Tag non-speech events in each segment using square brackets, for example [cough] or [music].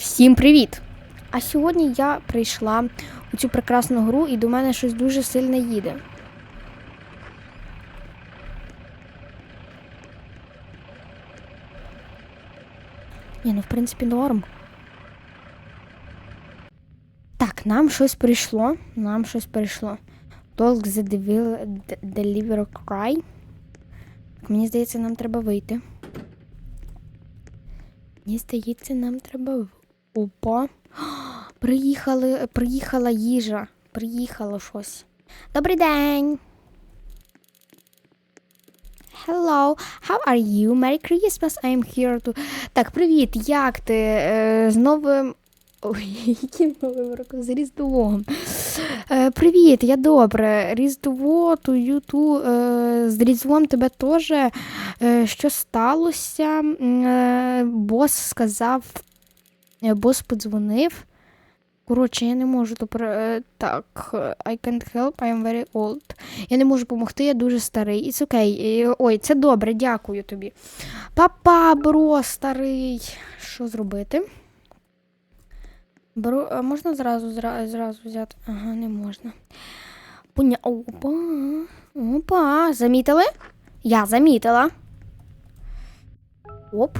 Всім привіт! А сьогодні я прийшла у цю прекрасну гру і до мене щось дуже сильне їде. Ні, ну в принципі норм. Так, нам щось прийшло. Нам щось прийшло. Talk the deliver cry. Мені здається, нам треба вийти. Мені здається, нам треба. в- Опа. [gasps] Приїхали, приїхала їжа. Приїхало щось. Добрий день. Hello, how are you? Merry Christmas, I am here to... Так, привіт, як ти? Е, з новим. Ой, [laughs] яким новим роком? З Різдвом. Е, привіт, я добре. Різдво, ту, е, з Різдвом тебе теж. Е, що сталося? Е, бос сказав, бос подзвонив. Коротше, я не можу то про. е, Так, I can't help, I am very old. Я не можу допомогти, я дуже старий. It's okay. Ой, це добре, дякую тобі. Папа, бро, старий. Що зробити? Бро, а можна зразу, зра, зразу взяти? Ага, не можна. Поня... Опа. Опа. Замітили? Я замітила. Оп.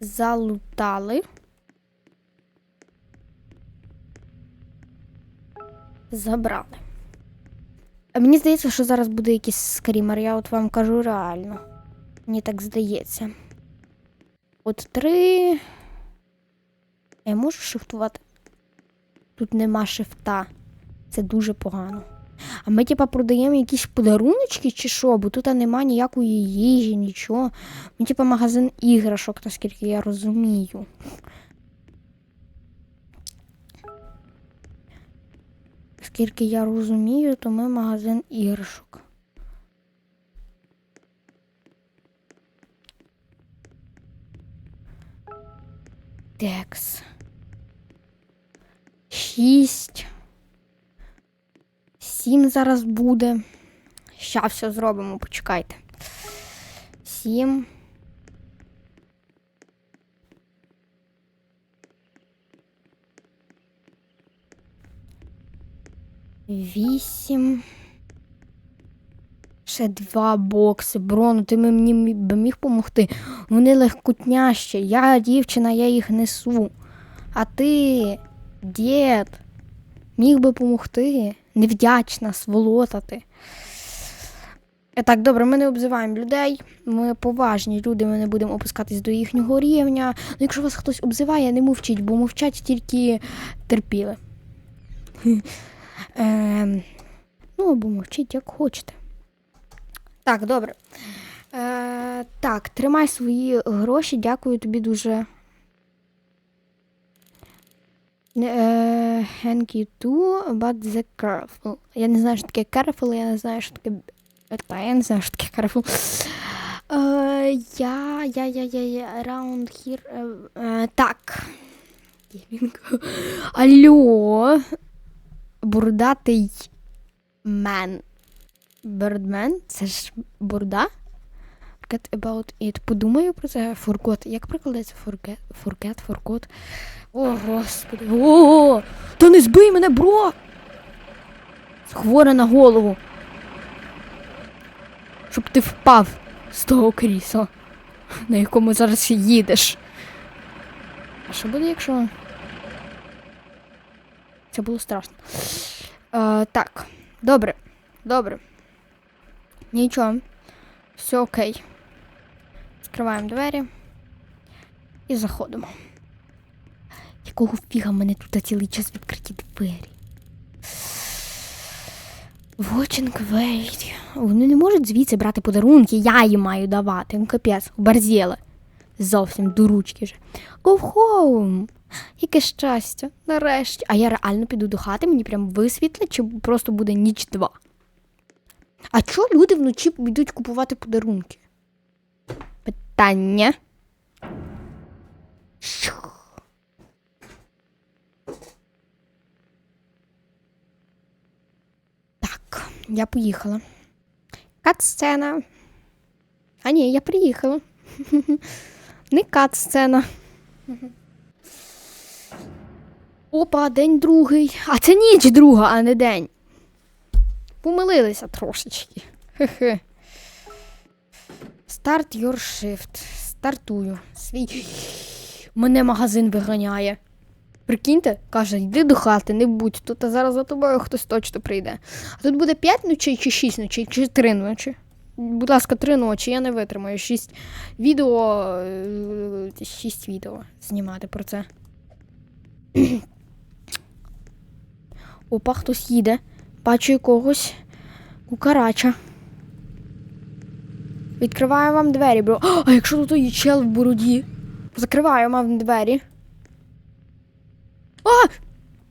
Залутали. Забрали. А мені здається, що зараз буде якийсь скрімер, я от вам кажу реально. Мені так здається. От три. Я можу шифтувати? Тут нема шифта. Це дуже погано. А ми, типа, продаємо якісь подаруночки чи що, бо тут нема ніякої їжі, нічого. Ми, типа, магазин іграшок, наскільки я розумію. Скільки я розумію, то ми магазин іграшок. Текс. Шість. Сім зараз буде. Ща все зробимо, почекайте. Сім. Вісім. Ще два бокси. Бро, ну ти мені би міг допомогти. Вони легкотнящі. Я дівчина, я їх несу. А ти, дід, міг би допомогти. Невдячна, сволотати. Е, Так, добре, ми не обзиваємо людей. Ми поважні люди, ми не будемо опускатись до їхнього рівня. Ну, якщо вас хтось обзиває, не мовчіть, бо мовчать тільки терпіли. [laughs] Ем, ну, або мовчіть, як хочете. Так, добре. Е, так, тримай свої гроші, дякую тобі дуже. Е, thank you too, but the careful. Я не знаю, що таке careful, я не знаю, що таке. Та, я не знаю, що таке careful. Е, я, я, я, я, я, around here. Е, е, так. Алло. Бурдатий мен. Birdman, це ж бурда. Forget about it. Подумаю про це. Forgot. Як прикладається forget? Forget, forgot. О, господи. О! Та не збий мене, бро! Хвора на голову. Щоб ти впав з того крісла, на якому зараз їдеш. А що буде, якщо. Це було страшно. Е, так, добре, добре. Нічого. Все окей. Відкриваємо двері і заходимо. Якого фіга мене тут цілий час відкриті двері? Watching wait. Вони не можуть звідси брати подарунки, я їм маю давати. Ну, капець, оборзіли. Зовсім до ручки вже. Go home. Яке щастя, нарешті. А я реально піду до хати, мені прям висвітлять, чи просто буде ніч два. А чого люди вночі йдуть купувати подарунки? Питання. Так, я поїхала. Кат-сцена. А ні, я приїхала. [laughs] Не кат-сцена. Опа, день другий. А це ніч друга, а не день. Помилилися трошечки. Хе-хе. Start your shift. Стартую. Свій. Мене магазин виганяє. Прикиньте, каже, йди до хати, не будь тут, а зараз за тобою хтось точно прийде. А тут буде 5 ночей, чи 6 ночей, чи 3 ночі. Будь ласка, 3 ночі, я не витримаю. 6 відео. 6 відео знімати про це. Опа, хтось їде. Бачу якогось кукарача. Відкриваю вам двері, бро. А якщо тут є чел в бороді? Закриваю вам двері. А!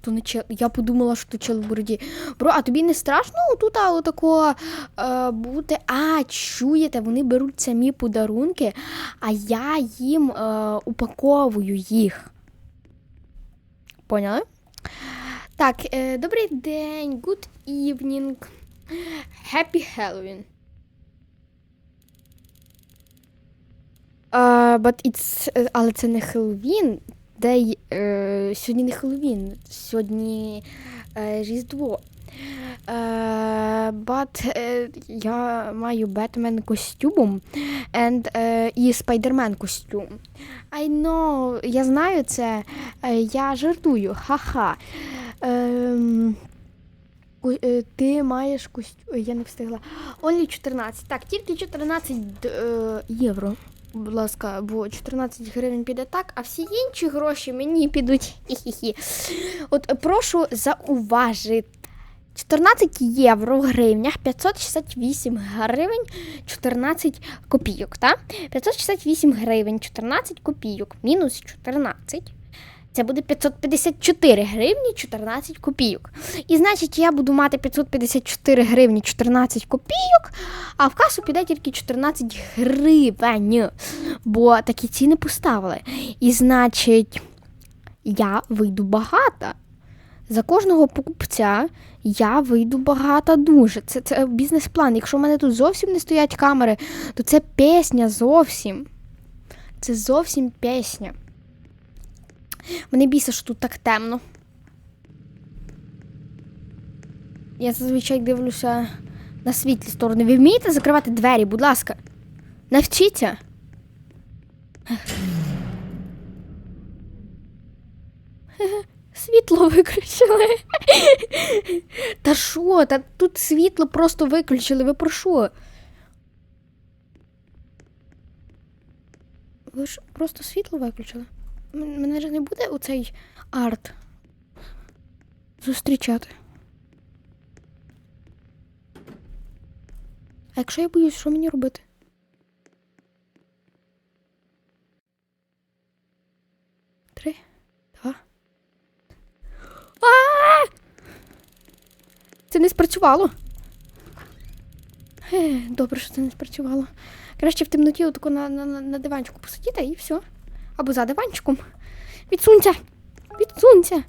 То не чел. Я подумала, що то чел в бороді. Бро, а тобі не страшно тут отако е, бути. А, чуєте, вони беруть самі подарунки, а я їм е, упаковую їх. Поняли? Так, е, добрий день, good evening. Happy Halloween. Uh, but it's, е, але це не Хеллоуін. Дей, е, сьогодні не Хеллоуін, сьогодні е, Різдво. Е, but е, я маю Бетмен костюм and, і Спайдермен костюм. I know, я знаю це, е, я жартую, ха-ха. Е, ти маєш костюм. Я не встигла. Only 14. Так, тільки 14 е, євро. Будь ласка, бо 14 гривень піде так, а всі інші гроші мені підуть. Хі-хі-хі. От прошу зауважити. 14 євро в гривнях, 568 гривень, 14 копійок, так? 568 гривень, 14 копійок, мінус 14. Це буде 554 гривні 14 копійок. І значить, я буду мати 554 гривні 14 копійок, а в касу піде тільки 14 гривень. Бо такі ціни поставили. І значить, я вийду багата. За кожного покупця я вийду багата дуже. Це, це бізнес-план. Якщо в мене тут зовсім не стоять камери, то це пісня зовсім. Це зовсім пісня. Мене бісить, що тут так темно. Я зазвичай дивлюся на світлі сторони. Ви вмієте закривати двері, будь ласка. Навчіться. Світло виключили. Та що? Та тут світло просто виключили. Ви про що? Ви ж просто світло виключили? Мене ж не буде у цей арт зустрічати. А якщо я боюсь, що мені робити? Три, два. А! Це не спрацювало. Добре, що це не спрацювало. Краще в темноті отако на, на, на диванчику посидіти і все. Або за диванчиком. Відсунься! Відсунься!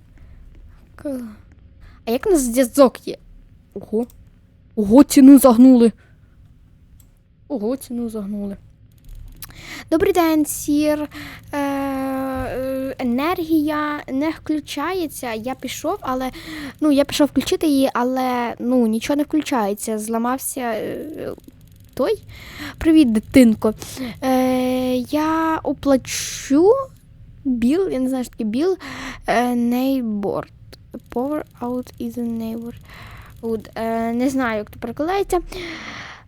А як у нас зв'язок є? Ого. Ого, ціну загнули. Ого, ціну загнули. Добрий день, сір. Е, е, енергія не включається. Я пішов, але ну, я пішов включити її, але ну, нічого не включається. Зламався е, той. Привіт, дитинко. Е, я оплачу біл, я не знаю, що таке біл. Е, neighbor. Power out is a neighbor. Е, не знаю, як це перекладається.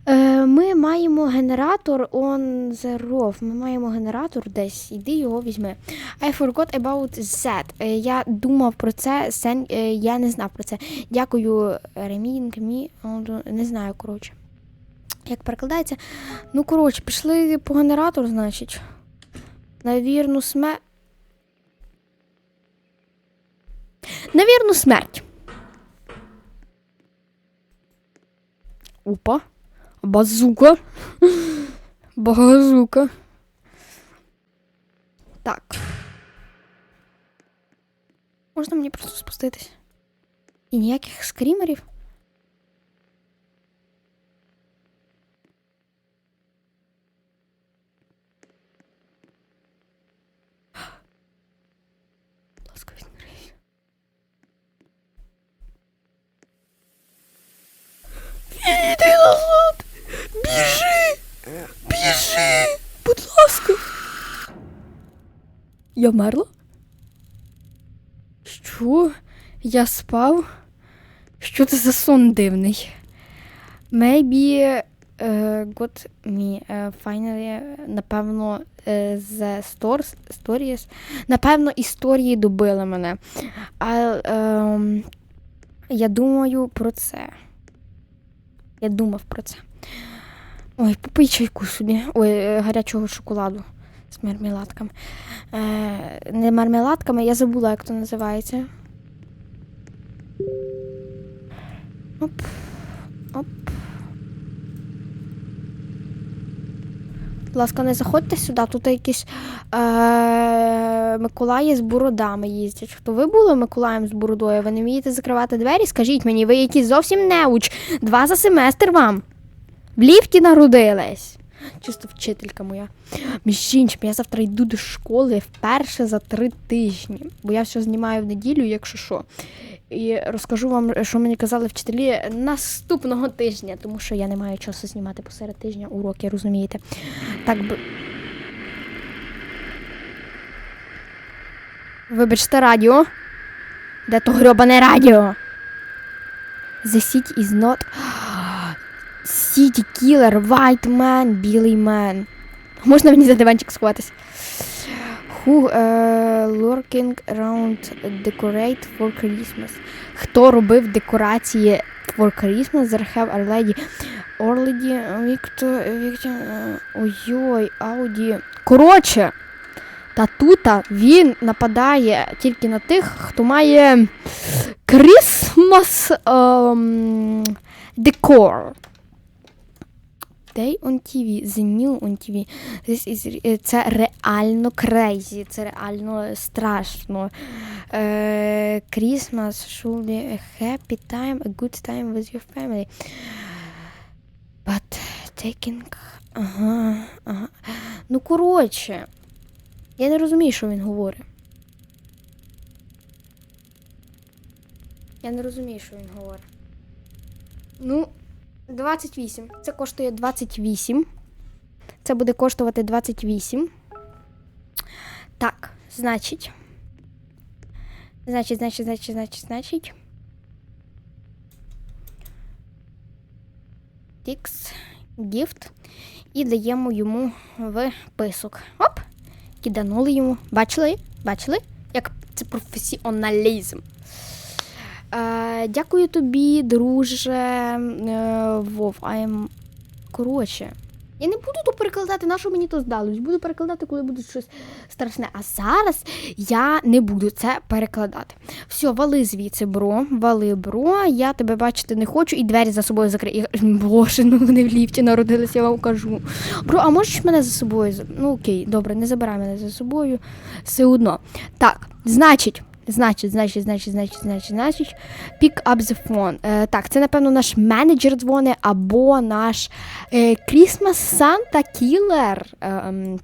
Е, ми маємо генератор on the roof. Ми маємо генератор десь. Іди його візьми. I forgot about. Е, я думав про це, сен, я не знав про це. Дякую, Ремінг, мі. Не знаю, коротше. Як перекладається? Ну, коротше, пішли по генератор, значить. На вірну смерть. На вірну смерть. Опа. Базука. [laughs] Базука. Так. Можна мені просто спуститись? І ніяких скрімерів? Іди назад! Біжи! Біжи! Будь ласка! Я вмерла? Що? Я спав? Що це за сон дивний? Maybe е, uh, got me uh, finally, напевно, uh, the stores, stories. Напевно, історії добили мене. А um, я думаю про це. Я думав про це. Ой, попий чайку собі. Ой, е, гарячого шоколаду з мармеладками. Е, не мармеладками, я забула, як то називається. Оп. Оп. Будь ласка, не заходьте сюди, тут якісь е- Миколаї з бородами їздять. Хто ви були Миколаєм з бородою? Ви не вмієте закривати двері? Скажіть мені, ви якісь зовсім неуч. Два за семестр вам. В ліфті народились. Чисто вчителька моя. Між я завтра йду до школи вперше за три тижні, бо я все знімаю в неділю, якщо що. І розкажу вам, що мені казали вчителі наступного тижня, тому що я не маю часу знімати посеред тижня уроки, розумієте? Так би. Вибачте, радіо. Де то грьобане радіо? The city is not. City killer, white man, білий man. Можна мені за диванчик сховатись? Who uh, lurking around decorate for Christmas? Хто робив декорації for Christmas? There have a lady. Орледі, Віктор, Віктор, е, ой-ой, Ауді. Коротше, та тута він нападає тільки на тих, хто має Christmas ем, декор. Day on TV, The New on TV. This is, е, це реально crazy, це реально страшно. Е, Christmas should be a happy time, a good time with your family. But taking... Ага, ага. Ну, коротше, я не розумію, що він говорить. Я не розумію, що він говорить. Ну, 28. Це коштує 28. Це буде коштувати 28. Так, значить. Значить, значить, значить, значить, значить. Тікс, гіфт. І даємо йому в писок. Оп! Киданули йому. Бачили? Бачили? Як це професіоналізм. Е, дякую тобі, друже. Е, Вов, I'm... Коротше. Я не буду то перекладати, на що мені то здалось. Буду перекладати, коли буде щось страшне. А зараз я не буду це перекладати. Все, вали звідси, бро. Вали, бро. Я тебе бачити не хочу і двері за собою закрию. [laughs] Боже, ну вони в ліфті народились, я вам кажу. Бро, а можеш мене за собою? Ну окей, добре, не забирай мене за собою. Все одно. Так, значить. Значить, значить, значить, значить, значить, значить. Pick up the phone. Е, так, це, напевно, наш менеджер дзвони або наш е, Christmas Santa Killer. Е,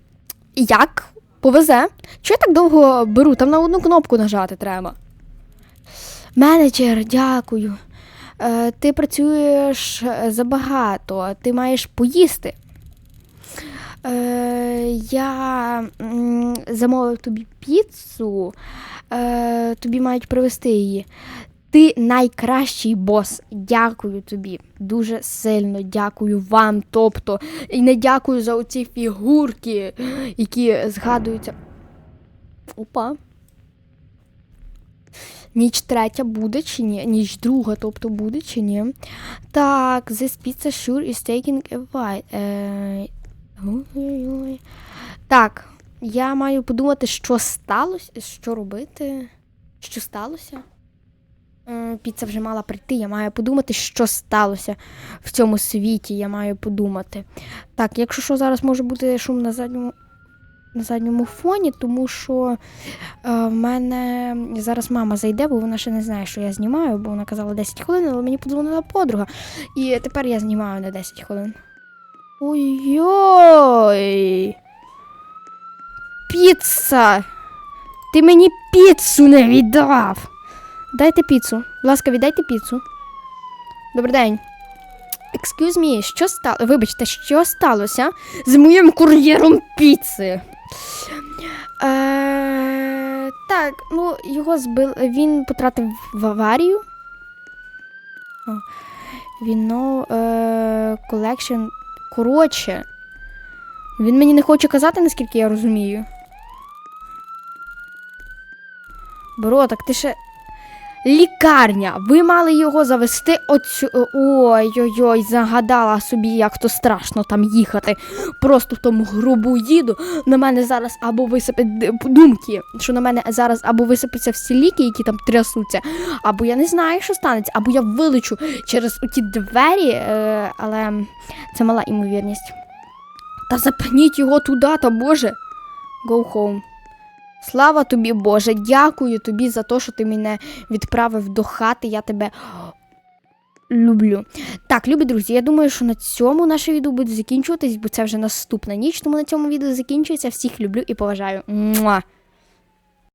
як? Повезе? Чого я так довго беру? Там на одну кнопку нажати треба. Менеджер, дякую. Е, ти працюєш е, забагато, ти маєш поїсти. Е, я замовив тобі піцу, е, тобі мають привезти її. Ти найкращий бос. Дякую тобі. Дуже сильно дякую вам. Тобто, і не дякую за оці фігурки, які згадуються. Опа. Ніч третя буде чи ні? Ніч друга, тобто буде чи ні? Так, this pizza sure is taking a while. Е, Ой-ой-ой. Так, я маю подумати, що сталося, що робити. Що сталося? Піца вже мала прийти. Я маю подумати, що сталося в цьому світі. Я маю подумати. Так, якщо що, зараз може бути шум на задньому, на задньому фоні, тому що е, в мене зараз мама зайде, бо вона ще не знає, що я знімаю, бо вона казала 10 хвилин, але мені подзвонила подруга. І тепер я знімаю на 10 хвилин. Ой-ой. Піца. Ти мені піцу не віддав. Дайте піцу. Будь ласка, віддайте піцу. Добрий день. Excuse me, що стало? Вибачте, що сталося з моїм кур'єром піци? Е, так, ну його збив. Він потрапив в аварію. О, Віно е, колекшн. Коротше. Він мені не хоче казати, наскільки я розумію. Бро, так ти ще. Лікарня. Ви мали його завести оцю. Ой-ой-ой, загадала собі, як то страшно там їхати. Просто в тому грубу їду. На мене зараз або висипать думки, що на мене зараз або висипаться всі ліки, які там трясуться, або я не знаю, що станеться, або я вилечу через ті двері, е, але це мала імовірність. Та запніть його туди, та Боже. Go home. Слава тобі, Боже, дякую тобі за те, що ти мене відправив до хати. Я тебе люблю. Так, любі друзі, я думаю, що на цьому наше відео буде закінчуватись, бо це вже наступна ніч. Тому на цьому відео закінчується. Всіх люблю і поважаю. Муа!